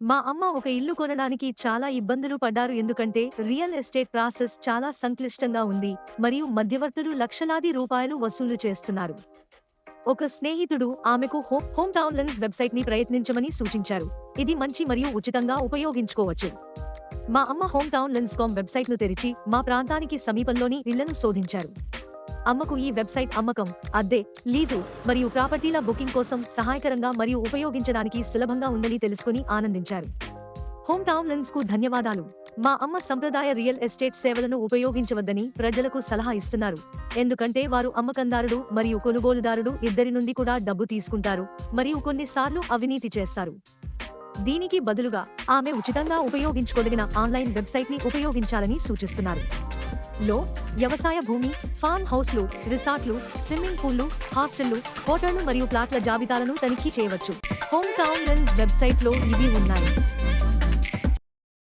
మా అమ్మ ఒక ఇల్లు కొనడానికి చాలా ఇబ్బందులు పడ్డారు ఎందుకంటే రియల్ ఎస్టేట్ ప్రాసెస్ చాలా సంక్లిష్టంగా ఉంది మరియు మధ్యవర్తులు లక్షలాది రూపాయలు వసూలు చేస్తున్నారు. ఒక స్నేహితుడు ఆమెకు హోమ్ హోమ్ టౌన్ లెన్స్ వెబ్సైట్ని ప్రయత్నించమని సూచించారు. ఇది మంచి మరియు ఉచితంగా ఉపయోగించుకోవచ్చు. మా అమ్మ హోమ్ టౌన్ లెన్స్ కామ్ వెబ్సైట్ను తెరిచి మా ప్రాంతానికి సమీపంలోని ఇళ్ళను శోధించారు. అమ్మకు ఈ వెబ్సైట్ అమ్మకం. అద్దె లీజు మరియు ప్రాపర్టీల బుకింగ్ కోసం సహాయకరంగా మరియు ఉపయోగించడానికి సులభంగా ఉందని తెలుసుకుని ఆనందించారు. హోమ్ టౌన్ లెన్స్కు ధన్యవాదాలు. మా అమ్మ సంప్రదాయ రియల్ ఎస్టేట్ సేవలను ఉపయోగించవద్దని ప్రజలకు సలహా ఇస్తున్నారు. ఎందుకంటే వారు అమ్మకందారుడు మరియు కొనుగోలుదారుడు ఇద్దరి నుండి కూడా డబ్బు తీసుకుంటారు మరియు కొన్నిసార్లు అవినీతి చేస్తారు. దీనికి బదులుగా ఆమె ఉచితంగా ఉపయోగించుకోదగిన ఆన్లైన్ వెబ్సైట్ని ఉపయోగించాలని సూచిస్తున్నారు. లో వ్యవసాయ భూమి ఫామ్ హౌస్లు రిసార్ట్లు స్విమ్మింగ్ పూల్లు హాస్టళ్ళు హోటళ్ళు మరియు ప్లాట్ల జాబితాలను తనిఖీ చేయవచ్చు. హోమ్ టౌన్ లెన్స్ వెబ్సైట్లో ఇవి ఉన్నాయి.